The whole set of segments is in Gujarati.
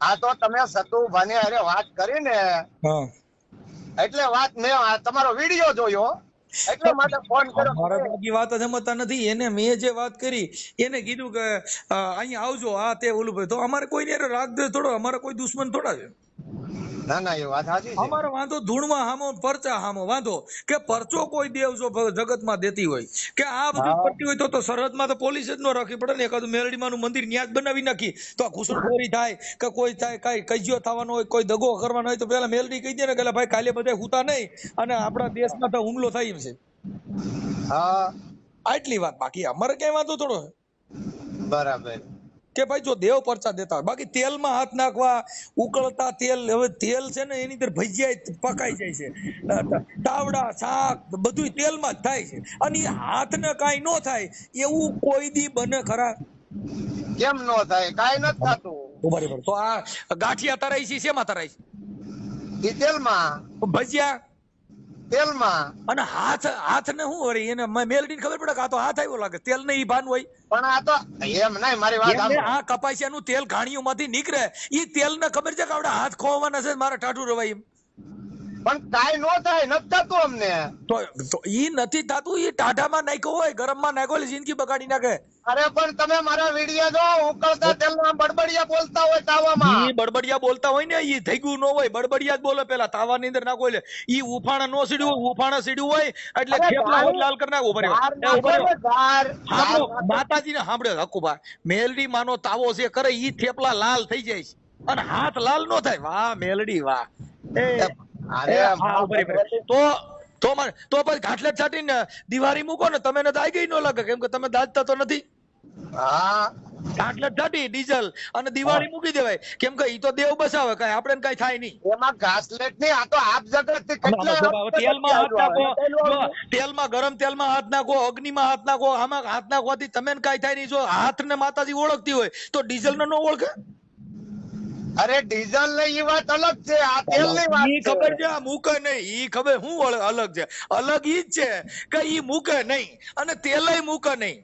આ તો તમે સતુભાની હારે વાત કરી ને એટલે વાત મેં તમારો વીડિયો જોયો. એટલે માટે ફોન કર્યો મારા બાકી વાત સમજતા નથી એને મેં જે વાત કરી એને કીધું કે અહીંયા આવજો આ તે ઓલું ભાઈ તો અમારે કોઈ ને રાગ દે થોડો અમારે કોઈ દુશ્મન થોડા છે. ના ના એ વાત સાચી છે. અમારો વાંધો ધૂળમાં હામો પરચા હામો વાંધો. કે પરચો કોઈ દેવ જો જગતમાં દેતી હોય કે આ બધું હા. હોય તો તો સરહદમાં તો પોલીસ જ ન રાખવી પડે ને એકાદું મેલડીમાંનું મંદિર ન્યાજ બનાવી નાખી તો આ ઘૂસણખોરી થાય કે કોઈ થાય કઈ કજિયો થવાનો હોય કોઈ દગો કરવાનો હોય તો પેલા મેલડી કહી દે ને કે ભાઈ કાલે બધા હુતા નહીં અને આપણા દેશમાં તો હુમલો થાય એમ છે. હા. આટલી વાત બાકી અમારે કઈ વાંધો થોડો બરાબર. કે ભાઈ જો દેવ પરચા દેતા હોય બાકી તેલમાં હાથ નાખવા ઉકળતા તેલ હવે તેલ છે ને એની અંદર ભજીયા પકાઈ જાય છે. તાવડા શાક બધું તેલમાં જ થાય છે. અને હાથને કાંઈ ન થાય એવું કોઈ દી બને ખરા. કેમ નો થાય? કાંઈ નથી થતું. બરાબર તો આ ગાંઠિયા તરાઈ છે શેમાં તરાઈ છે? તેલમાં? ભજીયા. તેલમાં. અને હાથ હાથ ને શું વળી? એને મ- મેલડીને ખબર પડે કે આ તો હાથ આવ્યો લાગે. તેલ ને ઈ ભાન હોય. પણ આ તો એમ નહીં મારી વાત એમને સાંભળો. નું તેલ તેલ ઘાણીઓમાંથી નીકળે. ઈ તેલ ને ખબર છે કે આપડે હાથ ખોવાના છે મારે ટાટુ રવાય એમ. પણ કાઈ નો થાય નથી થતું અમને. તો ઈ નથી થતું ઈ ટાઢામાં નાખ્યો હોય ગરમમાં નાખ્યો જિંદગી બગાડી નાખે. અરે પણ તમે મારા વિડિયા જો ઉકળતા તેલમાં બડબડિયા બોલતા હોય તાવામાં. ઈ બડબડિયા બોલતા હોય ને ઈ થઈ ગયું નો હોય બડબડિયા જ બોલે પેલા તાવાની અંદર નાખો એટલે. ઈ ઉફાણા નો સીડ્યું હોય ઉફાણા સીડ્યું હોય એટલે થેપલા હોય લાલ કરી નાખો ભર્યો માતાજીને સાંભળ્યો હકુભા મેલડી માનો તાવો છે કરે ઈ થેપલા લાલ થઈ જાય અને હાથ લાલ નો થાય. વાહ મેલડી વાહ. તો તો મને તો પછી ઘાટલે છાટીને દિવાળી મૂકો ને તમે દાઈ ગઈ ન લાગે કેમ કે તમે દાજતા તો નથી. હા. ઘાટલે છાટી ડીઝલ અને દિવાળી મૂકી દેવાય. કેમ કે ઈ તો દેવ બસાવે કઈ આપણે કઈ થાય નહીં. એમાં ઘાસલેટની આ તો આપ જગતથી આમાં જો બાબા, તેલમાં હાથ નાખો જો, તેલમાં ગરમ તેલમાં હાથ નાખો અગ્નિમાં હાથ નાખો આમાં હાથ નાખવાથી તમે કઈ થાય નહીં. જો હાથ ને માતાજી ઓળખતી હોય તો ડીઝલ ને ન ઓળખે? અરે ડીઝલ ને ઈ વાત અલગ છે આ તેલની વાત ઈ ખબર છે આ મૂકે નહીં ઈ ખબર હું અલગ છે? અલગ ઈ જ છે કે ઈ મૂકે નહીં અને તેલય મૂકે નહીં.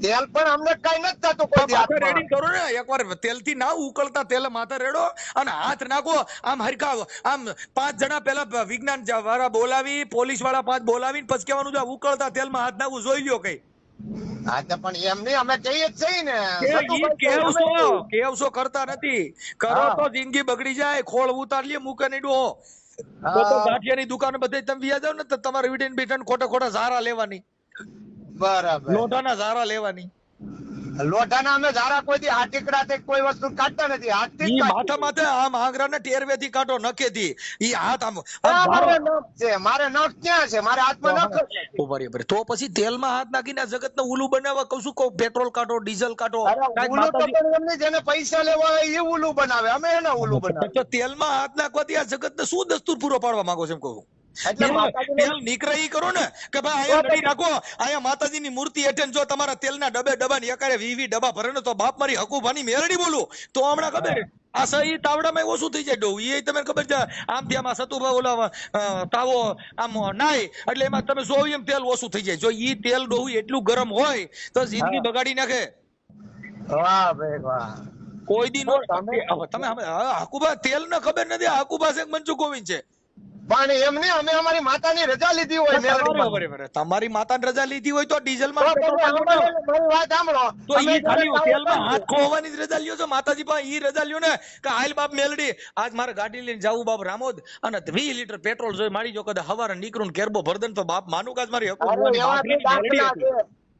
તેલ પણ અમને કઈ નથી થતું કોઈ માથે રેડી કરો ને એકવાર તેલથી ના ઉકળતા તેલ માથે રેડો અને હાથ નાખો આમ હરકાવો આમ પાંચ જણા પેલા વિજ્ઞાન વાળા બોલાવી પોલીસવાળા પાંચ બોલાવીને પછી કહેવાનું ઉકળતા તેલમાં હાથ નાખવું જોઈ લ્યો કઈ. હા તો પણ એમ નહીં અમે કહીએ જ છીએ ને. કે ઈ કેવસો કેવસો કરતા નથી. કરો તો જિંદગી બગડી જાય ખોળ ઉતાર લે મૂકે નહીં ડોહો. તો તો ગાંઠિયાની દુકાન બધે તમે વ્યા જાવ ને તો તમારે વીટીને બીટીને ખોટા ખોટા ઝારા લેવાની. બરાબર. લોઢાના ઝારા લેવાની. લોઢાના અમે ઝારા કોઈ દી હાટીકડા થી કોઈ વસ્તુ કાઢતા નથી. હાથથી ઈ માથા માથે આમ આંગળાને ટેરવેથી કાઢો નખેથી. ઈ હાથ આમ આમ મારે નખ છે મારે નખ ક્યાં છે? મારે હાથમાં નખ જ નથી. ઊભા રહી, ઊભા રહી. તો પછી તેલમાં હાથ નાખીને જગત ને ઉલું બનાવવા કહું છું કહું પેટ્રોલ કાઢો ડીઝલ કાઢો. ઉલું તો એમને જેને પૈસા લેવા હોય એ ઉલું બનાવે. અમે એને ઉલું બનાવે તો તેલમાં હાથ નાખવાથી આ જગતને શું દસ્તુર પૂરો પાડવા માંગો છો એમ કહું તેલ- નીકળે ઈ કરો ને? કે ભાઈ અહીંયા લડી નાખો અહીંયા માતાજીની મૂર્તિ હેઠળ જો તમારા તેલના ડબે ડબ્બા ની એકારે વી વી ડબ્બા ભરે ને તો બાપ મારી હકુભાની મેરડી બોલું. તો હમણાં ખબર? આ સહી તાવડામાં ઓછું થઈ જાય? ડોહ એ તમે ખબર છે આમથી આમાં સતુભા ઓલા તાવો આમ નાય એટલે એમાં તમે જોયું એમ તેલ ઓછું થઈ જાય. જો ઈ તેલ ડોહું એટલું ગરમ હોય તો જિંદગી બગાડી નાખે. વાહ ભાઈ વાહ. કોઈ દી નો તમે- હવે તેલ ને ખબર નથી હકુબા શેખ મંચુ ગોવિંદ છે. પણ એમ નહીં અમે અમારી માતાની રજા લીધી હોય. તમારી માતાની રજા લીધી હોય તો ડીઝલમાં મારી વાત સાંભળો. તો ઈ ખાલી તેલમાં હાથ ખોવાની રજા લ્યો છો માતાજી પાસે ઈ રજા લ્યો ને કે આયલ બાપ મેલડી આજ મારે ગાડી લઈને જાવું બાપ રામોદ અને 20 લીટર પેટ્રોલ જોઈ મારી જો કદાચ હવારે નીકળું કેરબો ભરદન તો બાપ માનું કે આજ મારી હકુ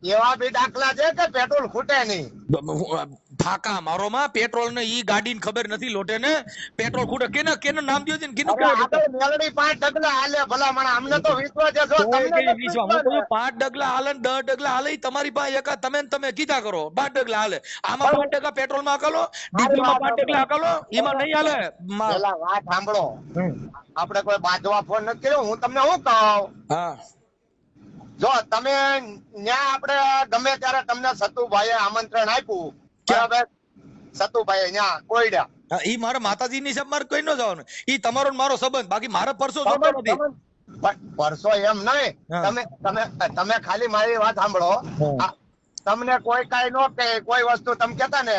એવા બી દાખલા છે કે પેટ્રોલ ખૂટે નહીં. ફાકા મારો માં પેટ્રોલ ને ઈ ગાડીને ખબર નથી લોટે ને. પેટ્રોલ ખૂટે. કેને કેને નામ દ્યો છે ને? કેનું અરે મેલડી પાંચ ડગલા હાલે ભલા મને અમને તો વિશ્વાસ છે જો તમને વિશ્વાસ. હું કહું પાંચ ડગલા હાલે ને દસ ડગલા હાલે. તમારી પાસે એકા તમે ને તમે કીધા કરો. પાંચ ડગલા હાલે. આમાં પાંચ ટકા પેટ્રોલમાં હાકલો ડીઝલમાં પાંચ ડગલા હાકલો એમાં નહીં હાલે? પેલા વાત સાંભળો. આપડે આપણે કોઈ બાજવા ફોન નથી કર્યો. હું તમને શું કહું? હા. જો તમે ન્યા આપણે ગમે ત્યારે તમને સતુભાઈએ આમંત્રણ આપ્યું? બરાબર? સતુભાઈ ન્યા કોઈડા ઈ મારા માતાજી ની મારે કોઈ ન જવાનું. ઈ તમારો ને મારો સંબંધ. બાકી મારે પરસો જોતો નથી. પરસો એમ નહીં. તમે તમે તમે ખાલી મારી વાત સાંભળો. તમને કોઈ કઈ નો કે કોઈ વસ્તુ તમે કેતા ને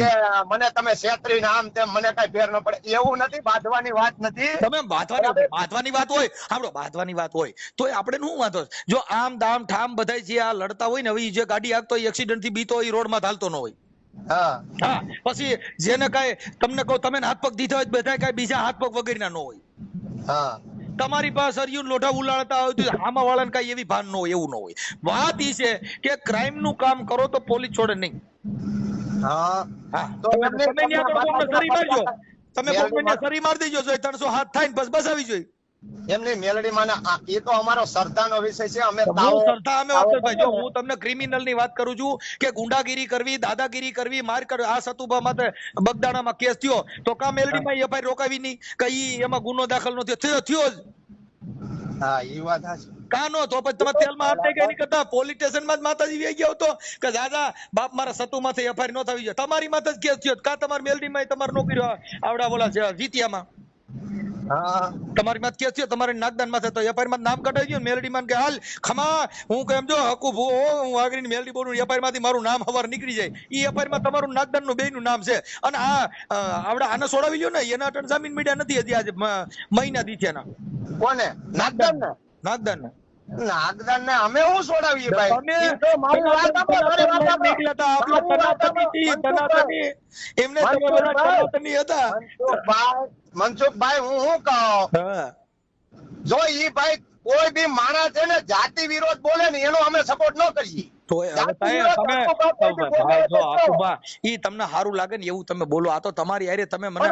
કે મને તમે છેતરીને આમ તેમ મને કઈ ફેર ન પડે. એવું નથી બાંધવાની વાત નથી. તમે બાંધવાની બાંધવાની વાત હોય સાંભળો બાંધવાની વાત હોય તો આપણે શું વાંધો? જો આમ દામ ઠામ બધાય જે આ લડતા હોય ને હવે જે ગાડી આગતો હોય એક્સિડન્ટથી બીતો હોય રોડમાં ચાલતો ન હોય. હા. પછી જેને કઈ તમને કહું તમે હાથ પગ દીધા હોય બધા કઈ બીજા હાથ પગ વગેરેના ન હોય. હા. તમારી પાસે અરિયું લોઢા ઉલાળતા હોય તો આમાં વાળાને કાંઈ એવી ભાન ન હોય એવું ન હોય. વાત ઈ છે કે ક્રાઇમનું કામ કરો તો પોલીસ છોડે નહીં. હા. હા. તો તમે સરી મારજો. તમે સરી મારી દેજો ત્રણસો હાથ થાય ને બસ આવી જોઈએ. એમની મેલડી માં એ તો અમારો શ્રદ્ધાનો વિષય છે અમે હું તાવો- અમે જો હું તમને ક્રિમિનલની વાત કરું છું કે ગુંડાગીરી કરવી દાદાગીરી કરવી માર કર આ સતુભા માથે બગદાણામાં કેસ થયો તો કા મેલડીમાં એફઆઈઆર રોકાવી નહીં? કઈ એમાં ગુનો દાખલ નો થયો? થયો જ. હા એ વાત હાચી. કાનો તો પછી તમે તેલમાં હાથ એની કરતા? પોલીસ સ્ટેશનમાં જ માતાજી વહી ગયા તો? કે દાદા બાપ મારા સતુ માથે એફઆઈઆર નો થવી જોઈએ. તમારી માથે જ કેસ થયો કા તમારી મેલડીમાં તમારે નોકરી આવડા બોલા જીતિયામાં? હા તમારી માં કે છે તમારે નાગદાન માથે તો એફઆઈઆરમાં નામ કઢાઈ ગયું મેલડી માં કે હાલ ખમા હું કેમ જો હકુ ભૂ હું આગળની મેલડી બોલું એફઆઈઆરમાંથી મારું નામ હવાર નીકળી જાય. ઈ એફઆઈઆરમાં તમારું નાગદાનનું બેયનું નામ છે. અને આ આવડા આને છોડાવી લ્યો ને એના અટન જામીન મીડિયા નથી હજી આજે મ- મહિના દીથ્યાના કોને? નાગદાન ને નાગદાન ને નાગદાન ને અમે હું છોડાવીએ ભાઈ તમે મારી વાત સાંભળો, મારી વાત સાંભળો. નીકળ્યા હતા, આપણે સનાતની સનાતની. એમને તમે સનાતની હતા. મનસુખભાઈ મનસુખભાઈ હું શું કહું? જો ઈ ભાઈ કોઈ બી માણસ છે ને જાતિ વિરોધ બોલે ને એનો અમે સપોર્ટ ન કરીએ. તમને સારું લાગે ને એવું તમે બોલો. આ તો તમારી હારે તમે મને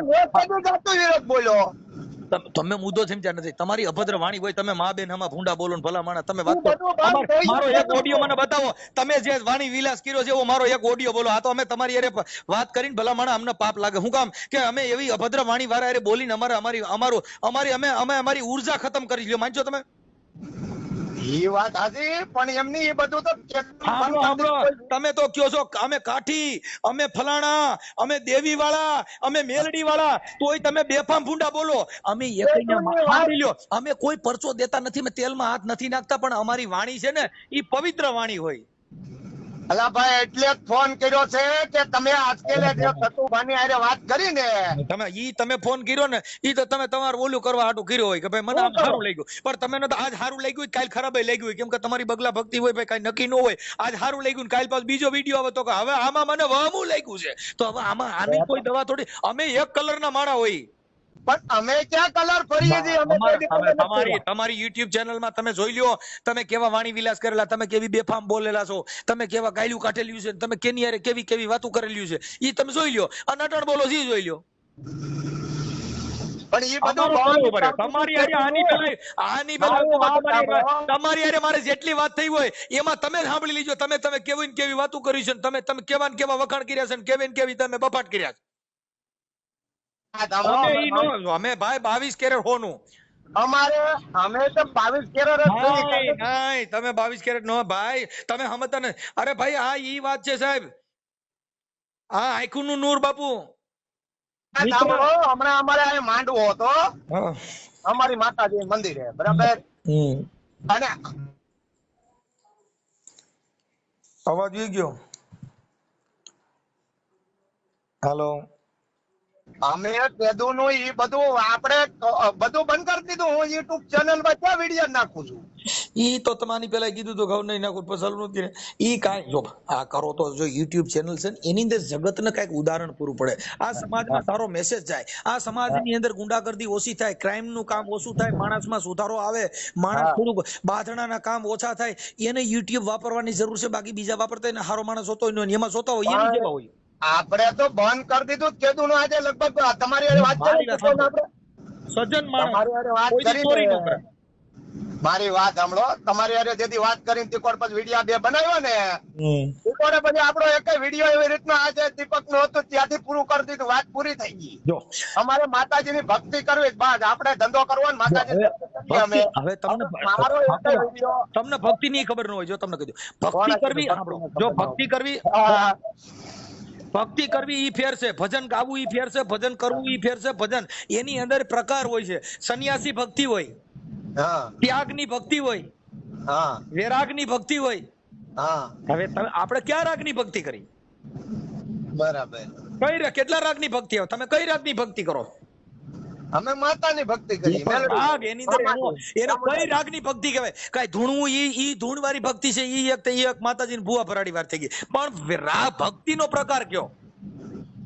બોલ્યો. તમ- મુદ્દો સમજ્યા નથી. તમારી અભદ્ર વાણી હોય તમે મા બેન હમા ભૂંડા બોલો ભલા માણા તમે વાત કરો. મારો એક ઓડિયો મને બતાવો. તમે જે વાણી વિલાસ કર્યો છે એવો મારો એક ઓડિયો બોલો. આ તો અમે તમારી અરે વાત કરીને ભલા માણા અમને પાપ લાગે. હું કામ કે અમે એવી અભદ્ર વાણી વાળા અરે બોલીને અમારે અમારી અમારું અમારી અમે અમે અમારી ઊર્જા ખતમ કરી લ્યો. માનજો તમે? ઈ વાત હાચી પણ એમની એ બધું તો. તમે તો કયો છો અમે કાઠી અમે ફલાણા અમે દેવી વાળા અમે મેલડી વાળા તોય તમે બેફામ ભૂંડા બોલો. અમે લ્યો અમે કોઈ પરચો દેતા નથી અમે તેલમાં હાથ નથી નાખતા પણ અમારી વાણી છે ને એ પવિત્ર વાણી હોય. અલા ભાઈ એટલે જ ફોન કર્યો છે કે તમે આજકેલે જે સતુભાની આરે વાત કરી ને તમે ઈ તમે ફોન કર્યો ને ઈ તો તમે તમારું ઓલું કરવા હાટું કર્યો હોય કે ભાઈ મને આમ સારું લાગ્યું. પણ તમે તો આજ સારું લાગ્યું કાલ ખરાબ લાગ્યું કેમ કે તમારી બગલા ભક્તિ હોય ભાઈ કઈ નક્કી ન હોય. આજ સારું લાગ્યું કાલ પાછો બીજો વીડિયો આવે તો કે હવે આમાં મને વહમું લાગ્યું છે. તો હવે આમાં આની કોઈ દવા થોડી અમે એક કલર ના માણા હોય. પણ અમે ક્યાં કલર ફરીએ છીએ તમારી તમારી યુટ્યુબ ચેનલમાં તમે જોઈ લ્યો. તમે કેવા વાણી વિલાસ કરેલા તમે કેવી બેફામ બોલેલા છો તમે કેવા ગાયલું કાઢેલું છે તમે કેની યારે કેવી કેવી વાતો કરેલી છે ઈ તમે જોઈ લ્યો. અને અટણ બોલો જી જોઈ લ્યો. પણ એ બધું. તમારી હારે આની પેલા આની પેલા તમારી હારે મારે જેટલી વાત થઈ હોય એમાં તમે સાંભળી લીજો. તમે તમે કેવી ને કેવી વાતો કરી છે તમે તમે કેવા ને કેવા વખાણ કર્યા છે ને કેવી ને કેવી તમે બફાટ કર્યા છે. અમે ઈ નો અમે ભાઈ બાવીસ કેરેટ હોનું. અમારે અમે તો બાવીસ કેરેટ નહીં નહીં તમે બાવીસ કેરેટ નો ભાઈ તમે સમજતા ને અરે ભાઈ આ ઈ વાત છે સાહેબ. આ આખું નું નૂર બાપુ. હમણાં અમારે માંડવો હતો. અમારી માતાજી મંદિરે બરાબર? અને અવાજ ગયો. હાલો અમે કીધું નું એ બધું આપણે બધું બંધ કરી દીધું. હું યુટ્યુબ ચેનલમાં ક્યાં વીડિયો નાખું છું? ઈ તો તમારી પેલા કીધું તો ઘઉં નહીં નાખું પછી ચાલુ નથી ઈ કાંઈ જો આ કરો તો જો યુટ્યુબ ચેનલ છે ને એની અંદર જગતને કાંઈક ઉદાહરણ પૂરું પડે. આ સમાજમાં સારો મેસેજ જાય. આ સમાજની અંદર ગુંડાગર્દી ઓછી થાય ક્રાઇમનું કામ ઓછું થાય માણસમાં સુધારો આવે માણસ થોડુંક બાંધણાના કામ ઓછા થાય એને યુટ્યુબ વાપરવાની જરૂર છે બાકી બીજા વાપરતા હારો માણસ હોતો હોય એમાં જોતા હોય એની જેવા હોય? આપણે તો બંધ કરી દીધું નું આજે લગભગ તમારી વાત કરી વાત આપણે? સજ્જન માણસ ન કરે. મારી વાત સાંભળો. તમારી અરે જેથી વાત કરીને તિકોડ પછી વીડિયો બે બનાવ્યો ને તિકોડે પછી આપણો એક વીડિયો એવી રીતના આજે દીપક નો હતો ત્યાંથી પૂરું કરી દીધું. વાત પૂરી થઈ ગઈ. જો. અમારે માતાજીની ભક્તિ કરવી બાદ આપણે ધંધો કરવો ને માતાજી હવે તમને તમને ભક્તિ ની ખબર ન હોય જો તમને કહી દઉં ભક્તિ કરવી જો ભક્તિ કરવી ભક્તિ કરવી ઈ ફેર છે ભજન ગાવું ઈ ફેર છે ભજન કરવું ઈ ફેર છે ભજન. એની અંદર પ્રકાર હોય છે. સંન્યાસી ભક્તિ હોય હા. ત્યાગની ભક્તિ હોય હા. વૈરાગની ભક્તિ હોય. હા. હવે આપણે કયા રાગની ભક્તિ કરી? બરાબર. કઈ કેટલા રાગની ભક્તિ આવે? તમે કઈ રાગની ભક્તિ કરો? અમે માતાની ભક્તિ કરી. રાગ એની અંદર એનો કઈ રાગ રાગની ભક્તિ કહેવાય? કઈ ધૂણવું ઈ ઈ ધૂણ વાળી ભક્તિ છે ઈ એક ઈ એક માતાજીની ભુવા ભરાડી વાર થઈ ગઈ. પણ રા ભક્તિનો પ્રકાર કયો?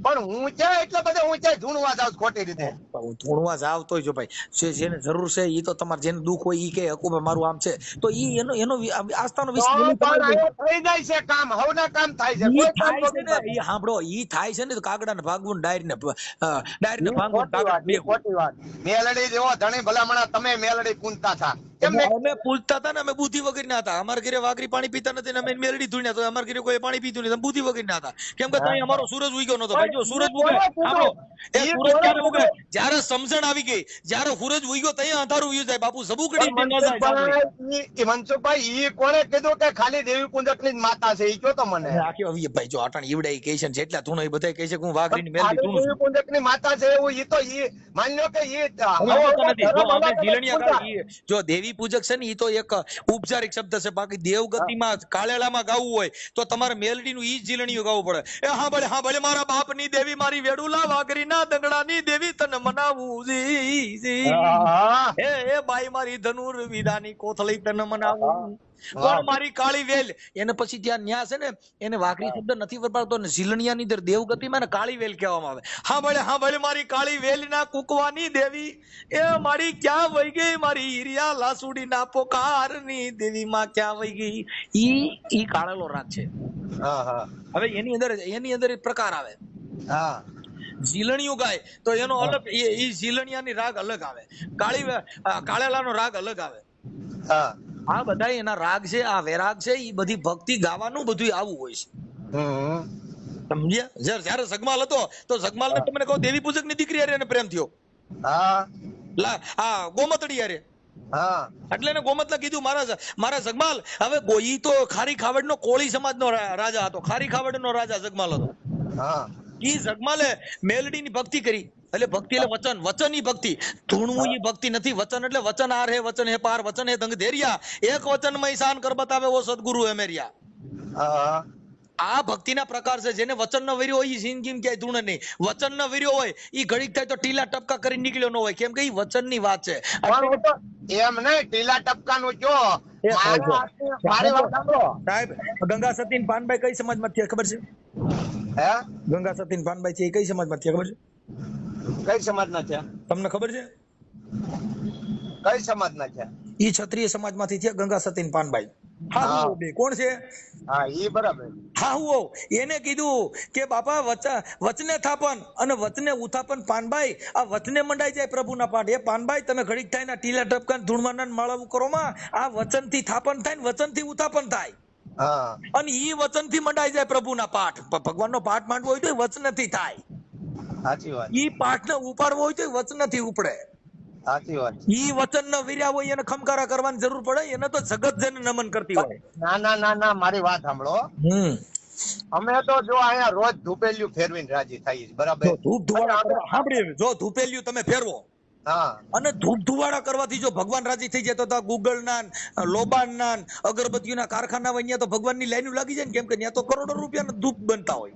પણ હું છે એટલે બધા હું છે ધૂણવા જાવ ખોટી રીતે. ધૂણવા જાવ તોય જો ભાઈ જેને જરૂર છે એ તો તમારે જેને દુઃખ હોય એ કે હકુબે મારું આમ છે. તો એ એનો એનો આસ્થાનો થઈ જાય છે કામ હવના કામ થાય છે કોઈ કામ નથી સાંભળો ઈ થાય છે ને તો કાગડા ને ભાગવું ડાયરી ને ડાયરી ને ભાગવું ખોટી કાગડા વાત, ખોટી વાત. મેલડી જેવો ધણી ભલામણા તમે મેલડી પૂનતા હતા. અમે પૂછતા હતા ને અમે બુદ્ધિ વગર ના હતા. અમારા ઘરે વાઘરી પાણી પીતા નથી ને અમે મેલડી ધૂણ્યા તો અમારા ઘરે કોઈ પાણી પીતું નહીં અમે બુદ્ધિ વગર ના હતા. કેમ કે ત્યાં અમારો સૂરજ ઉગ્યો નતો ભાઈ જો સૂરજ ઉગે સાંભળો, એ સૂરજ ક્યારે ઉગે જ્યારે સમજણ આવી ગઈ જ્યારે હુરજ ઉગ્યો ત્યાં અંધારું ઉગ્યું જાય. બાપુ ન મનસુખભાઈ, ઈ- ઈ મનસુખભાઈ ઈ કોણે કીધું કે ખાલી દેવી કુંજકની જ માતા છે એ કયો તો મને? આખી આવી ભાઈ જો આટણ ઈવડે ઈ કહે છે ને જેટલા ધૂણો એ બધા કહે છે કે હું વાઘરી ની ખાલી ધૂણું. દેવી કુંજકની માતા છે એવું એ તો એ માની લો કે એ. જો ઈ- દેવી પૂજક છે ને એ તો એક ઉપચારિક શબ્દ છે. બાકી દેવગતિમાં કાળેલામાં ગાવું હોય તો તમારે મેલડીનું ઈ જ જીલણીયું ગાવું પડે. એ હા ભલે હા ભલે મારા બાપની દેવી મારી વેડુલા વાઘરી ના દંગડા ની દેવી તને મનાવું જી. જી. હે. બાઈ મારી ધનુર વિદાની કોથળી તને મનાવું. કોણ મારી કાળી વેલ. એને પછી ત્યાં ન્યા છે ને એને વાઘરી શબ્દ નથી વપરાતો ને ઝીલણિયાની અંદર દેવગતિમાં ને કાળી વેલ કહેવામાં આવે. હા ભલે હા ભલે મારી કાળી વેલના કુકવાની દેવી. એ મારી ક્યાં વહી ગઈ? મારી ઈરિયા લાસુડી ના પોકારની દેવી માં ક્યાં વહી ગઈ? ઈ ઈ કાળેલો રાગ છે. હા હા. હવે એની અંદર એની અંદર પ્રકાર આવે. હા. ઝીલણિયું ગાય તો એનો અલગ એ ઝીલણિયાની રાગ અલગ આવે. કાળી કાળેલાનો રાગ અલગ આવે. હા. આ બધા એના રાગ છે આ વૈરાગ છે એ બધી ભક્તિ ગાવાનું બધું આવું હોય છે. સમજ્યા? જ્યારે સગમાલ હતો તો સગમાલ ને તમને કહો દેવી પૂજકની દીકરી હારે પ્રેમ થયો. હા. આ ગોમતડી હારે. હા. એટલે એને ગોમતલા કીધું મારા મારા જગમાલ હવે ગો- ઈ તો ખારી ખાવડ નો કોળી સમાજ નો રાજા હતો. ખારી ખાવડ નો રાજા જગમાલ હતો. હા. ઈ જગમાલે મેલડી ની ભક્તિ કરી. એટલે ભક્તિ એટલે વચન. વચનની ભક્તિ. ધૂણવું ઈ ભક્તિ નથી. વચન એટલે વચન આર હે વચન હે પાર વચન હે દંગ ધેરિયા. એક વચનમાં ઈશાન કર બતાવે ઓ સદગુરુ હે મેરિયા. આ ભક્તિના પ્રકાર છે. જેને વચન નો વીર્યો હોય જિંદગી ક્યાંય ધૂણ નહીં. વચન નો વીર્યો હોય ઈ ઘડીક થાય તો ટીલા ટપકા કરી નીકળ્યો ન હોય. કેમ કે ઈ વચનની વાત છે. એમ નહીં ટીલા ટપકા નું સાંભળો સાહેબ ગંગા સતીન પાનભાઈ કઈ સમાજમાંથી ખબર છે? હે? ગંગા સતીન પાનભાઈ છે એ કઈ સમાજમાંથી ખબર છે? કઈ સમાજના છે તમને ખબર છે? કઈ સમાજના છે ઈ ક્ષત્રિય સમાજમાંથી છે ગંગા સતીન પાનભાઈ બે કોણ છે? હા ઈ બરાબર. હા હું એને કીધું કે બાપા વચ- વચને થાપન અને વચને ઉથાપન પાનભાઈ આ વચને મંડાઈ જાય પ્રભુના પાઠ. એ પાનભાઈ તમે ઘડીક થાય ને ટીલા ટપકાન ધૂળમાના માળાવું કરો માં આ વચનથી થાપન થાય ને વચનથી ઉથાપન થાય. અને ઈ વચનથી મંડાઈ જાય પ્રભુના પાઠ. ભગવાન ભગવાનનો પાઠ માંડવો હોય તો વચનથી થાય. સાચી વાત. ઈ પાઠને ઉપાડવો હોય તો વચનથી ઉપડે. સાચી વાત. ઈ વચન ન વિર્યા હોય એને ખમકારા કરવાની જરૂર પડે એને તો જગત જેને નમન કરતી હોય. ના ના ના ના મારી વાત સાંભળો. હમ. અમે તો જો અહીંયા રોજ ધૂપેલિયું ફેરવીને રાજી થઈએ બરાબર? ધૂપ ધુવાડા સાંભળી જો ધૂપેલિયું તમે ફેરવો. અને ધૂપ ધુવાડા કરવાથી જો ભગવાન રાજી થઈ જાય તો ગુગલ ના લોબાન ન, અગરબત્તીઓના કારખાના હોય ત્યાં તો ભગવાનની લાઈનો લાગી જાય ને કેમ કે ત્યાં તો કરોડો રૂપિયાના ધૂપ બનતા હોય.